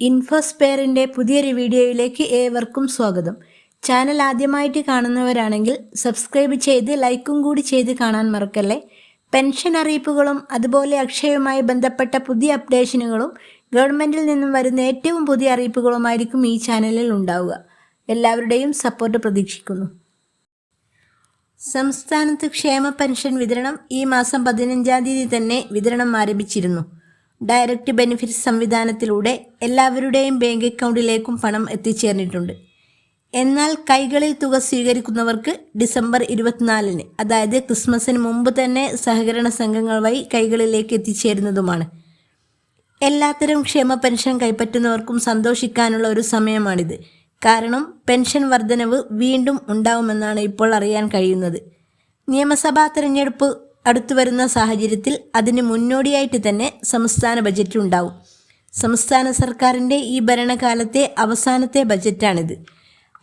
ഇൻഫോസ്പെയറിന്റെ പുതിയൊരു വീഡിയോയിലേക്ക് ഏവർക്കും സ്വാഗതം. ചാനൽ ആദ്യമായിട്ട് കാണുന്നവരാണെങ്കിൽ സബ്സ്ക്രൈബ് ചെയ്ത് ലൈക്കും കൂടി ചെയ്ത് കാണാൻ മറക്കല്ലേ. പെൻഷൻ അറിയിപ്പുകളും അതുപോലെ അക്ഷയവുമായി ബന്ധപ്പെട്ട പുതിയ അപ്ഡേഷനുകളും ഗവൺമെന്റിൽ നിന്നും വരുന്ന ഏറ്റവും പുതിയ അറിയിപ്പുകളുമായിരിക്കും ഈ ചാനലിൽ ഉണ്ടാവുക. എല്ലാവരുടെയും സപ്പോർട്ട് പ്രതീക്ഷിക്കുന്നു. സംസ്ഥാനത്ത് ക്ഷേമ പെൻഷൻ വിതരണം ഈ മാസം പതിനഞ്ചാം തീയതി തന്നെ വിതരണം ആരംഭിച്ചിരുന്നു. ഡയറക്റ്റ് ബെനിഫിറ്റ് സംവിധാനത്തിലൂടെ എല്ലാവരുടെയും ബാങ്ക് അക്കൗണ്ടിലേക്കും പണം എത്തിച്ചേർന്നിട്ടുണ്ട്. എന്നാൽ കൈകളിൽ തുക സ്വീകരിക്കുന്നവർക്ക് ഡിസംബർ ഇരുപത്തിനാലിന് അതായത് ക്രിസ്മസിന് മുമ്പ് തന്നെ സഹകരണ സംഘങ്ങൾ വഴി കൈകളിലേക്ക് എത്തിച്ചേരുന്നതുമാണ്. എല്ലാത്തരം ക്ഷേമ പെൻഷൻ കൈപ്പറ്റുന്നവർക്കും സന്തോഷിക്കാനുള്ള ഒരു സമയമാണിത്. കാരണം പെൻഷൻ വർധനവ് വീണ്ടും ഉണ്ടാവുമെന്നാണ് ഇപ്പോൾ അറിയാൻ കഴിയുന്നത്. നിയമസഭാ തെരഞ്ഞെടുപ്പ് അടുത്തു വരുന്ന സാഹചര്യത്തിൽ അതിന് മുന്നോടിയായിട്ട് തന്നെ സംസ്ഥാന ബജറ്റ് ഉണ്ടാവും സംസ്ഥാന സർക്കാരിന്റെ ഈ ഭരണകാലത്തെ അവസാനത്തെ ബജറ്റാണിത്.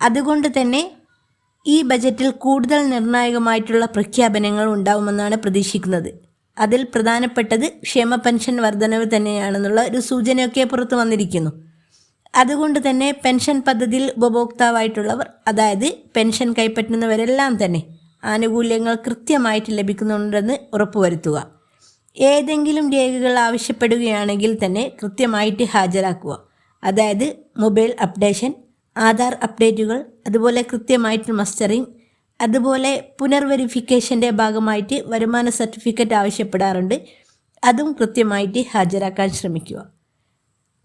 അതുകൊണ്ട് തന്നെ ഈ ബജറ്റിൽ കൂടുതൽ നിർണായകമായിട്ടുള്ള പ്രഖ്യാപനങ്ങൾ ഉണ്ടാവുമെന്നാണ് പ്രതീക്ഷിക്കുന്നത്. അതിൽ പ്രധാനപ്പെട്ടത് ക്ഷേമ പെൻഷൻ വർധനവ് തന്നെയാണെന്നുള്ള ഒരു സൂചനയൊക്കെ പുറത്തു വന്നിരിക്കുന്നു. അതുകൊണ്ട് തന്നെ പെൻഷൻ പദ്ധതിയിൽ ഉപഭോക്താവായിട്ടുള്ളവർ അതായത് പെൻഷൻ കൈപ്പറ്റുന്നവരെല്ലാം തന്നെ ആനുകൂല്യങ്ങൾ കൃത്യമായിട്ട് ലഭിക്കുന്നുണ്ടെന്ന് ഉറപ്പുവരുത്തുക. ഏതെങ്കിലും രേഖകൾ ആവശ്യപ്പെടുകയാണെങ്കിൽ തന്നെ കൃത്യമായിട്ട് ഹാജരാക്കുക. അതായത് മൊബൈൽ അപ്ഡേഷൻ ആധാർ അപ്ഡേറ്റുകൾ അതുപോലെ കൃത്യമായിട്ട് മസ്റ്ററിങ് അതുപോലെ പുനർവെരിഫിക്കേഷന്റെ ഭാഗമായിട്ട് വരുമാന സർട്ടിഫിക്കറ്റ് ആവശ്യപ്പെടാറുണ്ട്. അതും കൃത്യമായിട്ട് ഹാജരാക്കാൻ ശ്രമിക്കുക.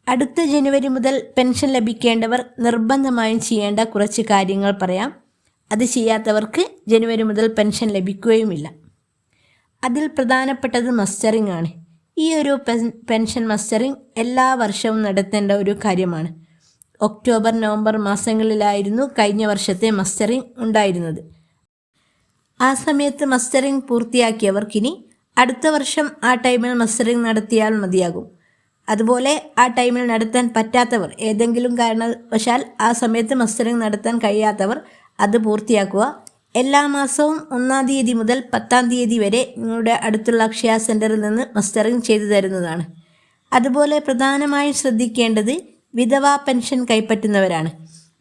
അടുത്ത ജനുവരി മുതൽ പെൻഷൻ ലഭിക്കേണ്ടവർ നിർബന്ധമായും ചെയ്യേണ്ട കുറച്ച് കാര്യങ്ങൾ പറയാം. അത് ചെയ്യാത്തവർക്ക് ജനുവരി മുതൽ പെൻഷൻ ലഭിക്കുകയുമില്ല. അതിൽ പ്രധാനപ്പെട്ടത് മസ്റ്ററിംഗ് ആണ്. ഈ ഒരു പെൻഷൻ മസ്റ്ററിംഗ് എല്ലാ വർഷവും നടത്തേണ്ട ഒരു കാര്യമാണ്. ഒക്ടോബർ നവംബർ മാസങ്ങളിലായിരുന്നു കഴിഞ്ഞ വർഷത്തെ മസ്റ്ററിംഗ് ഉണ്ടായിരുന്നത്. ആ സമയത്ത് മസ്റ്ററിംഗ് പൂർത്തിയാക്കിയവർക്കിനി അടുത്ത വർഷം ആ ടൈമിൽ മസ്റ്ററിംഗ് നടത്തിയാൽ മതിയാകും. അതുപോലെ ആ ടൈമിൽ നടത്താൻ പറ്റാത്തവർ ഏതെങ്കിലും കാരണവശാൽ ആ സമയത്ത് മസ്റ്ററിംഗ് നടത്താൻ കഴിയാത്തവർ അത് പൂർത്തിയാക്കുക. എല്ലാ മാസവും ഒന്നാം തീയതി മുതൽ പത്താം തീയതി വരെ നിങ്ങളുടെ അടുത്തുള്ള അക്ഷയ സെന്ററിൽ നിന്ന് മസ്റ്ററിംഗ് ചെയ്തു തരുന്നതാണ്. അതുപോലെ പ്രധാനമായും ശ്രദ്ധിക്കേണ്ടത് വിധവാ പെൻഷൻ കൈപ്പറ്റുന്നവരാണ്.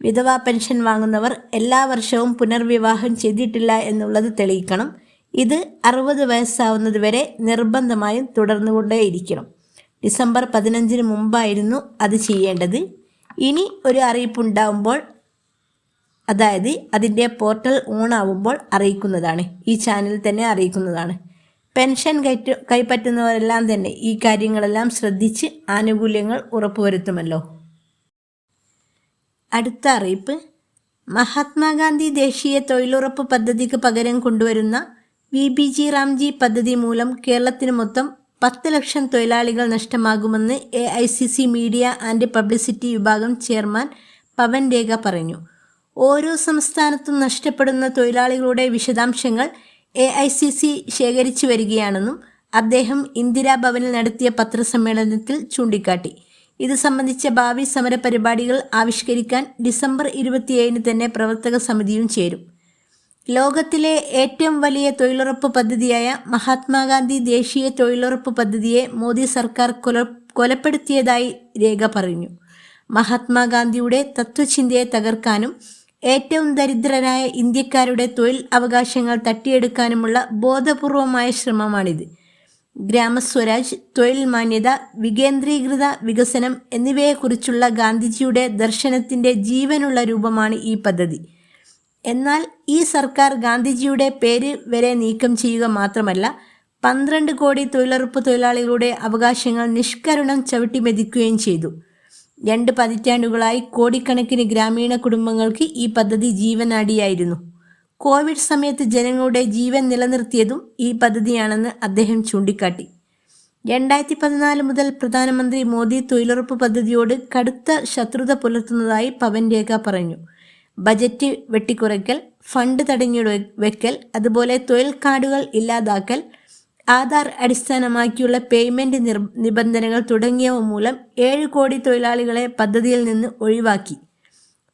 വിധവാ പെൻഷൻ വാങ്ങുന്നവർ എല്ലാ വർഷവും പുനർവിവാഹം ചെയ്തിട്ടില്ല എന്നുള്ളത് തെളിയിക്കണം. ഇത് അറുപത് വയസ്സാവുന്നത് വരെ നിർബന്ധമായും തുടർന്നുകൊണ്ടേയിരിക്കണം. ഡിസംബർ പതിനഞ്ചിന് മുമ്പായിരുന്നു അത് ചെയ്യേണ്ടത്. ഇനി ഒരു അറിയിപ്പുണ്ടാവുമ്പോൾ അതായത് അതിന്റെ പോർട്ടൽ ഓൺ ആവുമ്പോൾ അറിയിക്കുന്നതാണ്. ഈ ചാനൽ തന്നെ അറിയിക്കുന്നതാണ്. പെൻഷൻ കയറ്റ കൈപ്പറ്റുന്നവരെല്ലാം തന്നെ ഈ കാര്യങ്ങളെല്ലാം ശ്രദ്ധിച്ച് ആനുകൂല്യങ്ങൾ ഉറപ്പുവരുത്തുമല്ലോ. അടുത്ത അറിയിപ്പ്. മഹാത്മാഗാന്ധി ദേശീയ തൊഴിലുറപ്പ് പദ്ധതിക്ക് പകരം കൊണ്ടുവരുന്ന വി ബി ജി റാംജി പദ്ധതി മൂലം കേരളത്തിന് മൊത്തം പത്ത് ലക്ഷം തൊഴിലാളികൾ നഷ്ടമാകുമെന്ന് A I C C media and publicity വിഭാഗം ചെയർമാൻ പവൻ രേഖ പറഞ്ഞു. ഓരോ സംസ്ഥാനത്തും നഷ്ടപ്പെടുന്ന തൊഴിലാളികളുടെ വിശദാംശങ്ങൾ എ ഐ സി സി ശേഖരിച്ചു വരികയാണെന്നും അദ്ദേഹം ഇന്ദിരാഭവനിൽ നടത്തിയ പത്രസമ്മേളനത്തിൽ ചൂണ്ടിക്കാട്ടി. ഇത് സംബന്ധിച്ച ഭാവി സമര പരിപാടികൾ ആവിഷ്കരിക്കാൻ ഡിസംബർ ഇരുപത്തിയേഴിന് തന്നെ പ്രവർത്തക സമിതിയും ചേരും. ലോകത്തിലെ ഏറ്റവും വലിയ തൊഴിലുറപ്പ് പദ്ധതിയായ മഹാത്മാഗാന്ധി ദേശീയ തൊഴിലുറപ്പ് പദ്ധതിയെ മോദി സർക്കാർ കൊല കൊലപ്പെടുത്തിയതായി രേഖ പറഞ്ഞു. മഹാത്മാഗാന്ധിയുടെ തത്വചിന്തയെ തകർക്കാനും ഏറ്റവും ദരിദ്രരായ ഇന്ത്യക്കാരുടെ തൊഴിൽ അവകാശങ്ങൾ തട്ടിയെടുക്കാനുമുള്ള ബോധപൂർവമായ ശ്രമമാണിത്. ഗ്രാമസ്വരാജ് തൊഴിൽ മാന്യത വികേന്ദ്രീകൃത വികസനം എന്നിവയെക്കുറിച്ചുള്ള ഗാന്ധിജിയുടെ ദർശനത്തിന്റെ ജീവനുള്ള രൂപമാണ് ഈ പദ്ധതി. എന്നാൽ ഈ സർക്കാർ ഗാന്ധിജിയുടെ പേര് വരെ നീക്കം ചെയ്യുക മാത്രമല്ല പന്ത്രണ്ട് കോടി തൊഴിലുറപ്പ് തൊഴിലാളികളുടെ അവകാശങ്ങൾ നിഷ്കരുണം ചവിട്ടിമെതിക്കുകയും ചെയ്തു. രണ്ട് പതിറ്റാണ്ടുകളായി കോടിക്കണക്കിന് ഗ്രാമീണ കുടുംബങ്ങൾക്ക് ഈ പദ്ധതി ജീവനാടിയായിരുന്നു. കോവിഡ് സമയത്ത് ജനങ്ങളുടെ ജീവൻ നിലനിർത്തിയതും ഈ പദ്ധതിയാണെന്ന് അദ്ദേഹം ചൂണ്ടിക്കാട്ടി. രണ്ടായിരത്തി പതിനാല് മുതൽ പ്രധാനമന്ത്രി മോദി തൊഴിലുറപ്പ് പദ്ധതിയോട് കടുത്ത ശത്രുത പുലർത്തുന്നതായി പവൻ രേഖ പറഞ്ഞു. ബജറ്റ് വെട്ടിക്കുറയ്ക്കൽ ഫണ്ട് തടഞ്ഞു വെക്കൽ അതുപോലെ തൊഴിൽ കാർഡുകൾ ഇല്ലാതാക്കൽ ആധാർ അടിസ്ഥാനമാക്കിയുള്ള പേയ്മെന്റ് നിബന്ധനകൾ തുടങ്ങിയവ മൂലം ഏഴ് കോടി തൊഴിലാളികളെ പദ്ധതിയിൽ നിന്ന് ഒഴിവാക്കി.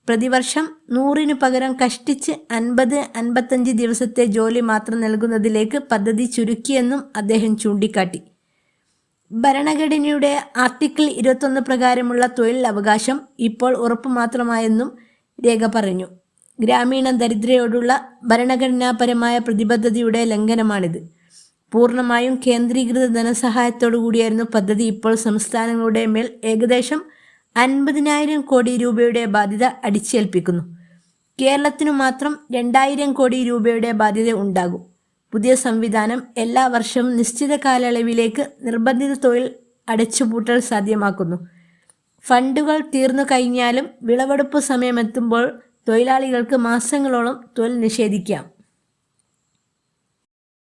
പ്രതിവർഷം നൂറിനു പകരം കഷ്ടിച്ച് അൻപത് അൻപത്തഞ്ച് ദിവസത്തെ ജോലി മാത്രം നൽകുന്നതിലേക്ക് പദ്ധതി ചുരുക്കിയെന്നും അദ്ദേഹം ചൂണ്ടിക്കാട്ടി. ഭരണഘടനയുടെ ആർട്ടിക്കിൾ ഇരുപത്തൊന്ന് പ്രകാരമുള്ള തൊഴിൽ അവകാശം ഇപ്പോൾ ഉറപ്പ് മാത്രമായെന്നും രേഖ പറഞ്ഞു. ഗ്രാമീണ ദരിദ്രയോടുള്ള ഭരണഘടനാപരമായ പ്രതിബദ്ധതയുടെ ലംഘനമാണിത്. പൂർണമായും കേന്ദ്രീകൃത ധനസഹായത്തോടു കൂടിയായിരുന്നു പദ്ധതി. ഇപ്പോൾ സംസ്ഥാനങ്ങളുടെ മേൽ ഏകദേശം അൻപതിനായിരം കോടി രൂപയുടെ ബാധ്യത അടിച്ചേൽപ്പിക്കുന്നു. കേരളത്തിനു മാത്രം രണ്ടായിരം കോടി രൂപയുടെ ബാധ്യത ഉണ്ടാകും. പുതിയ സംവിധാനം എല്ലാ വർഷവും നിശ്ചിത കാലയളവിലേക്ക് നിർബന്ധിത തൊഴിൽ അടച്ചുപൂട്ടൽ സാധ്യമാക്കുന്നു. ഫണ്ടുകൾ തീർന്നു കഴിഞ്ഞാലും വിളവെടുപ്പ് സമയമെത്തുമ്പോൾ തൊഴിലാളികൾക്ക് മാസങ്ങളോളം തൊഴിൽ നിഷേധിക്കാം.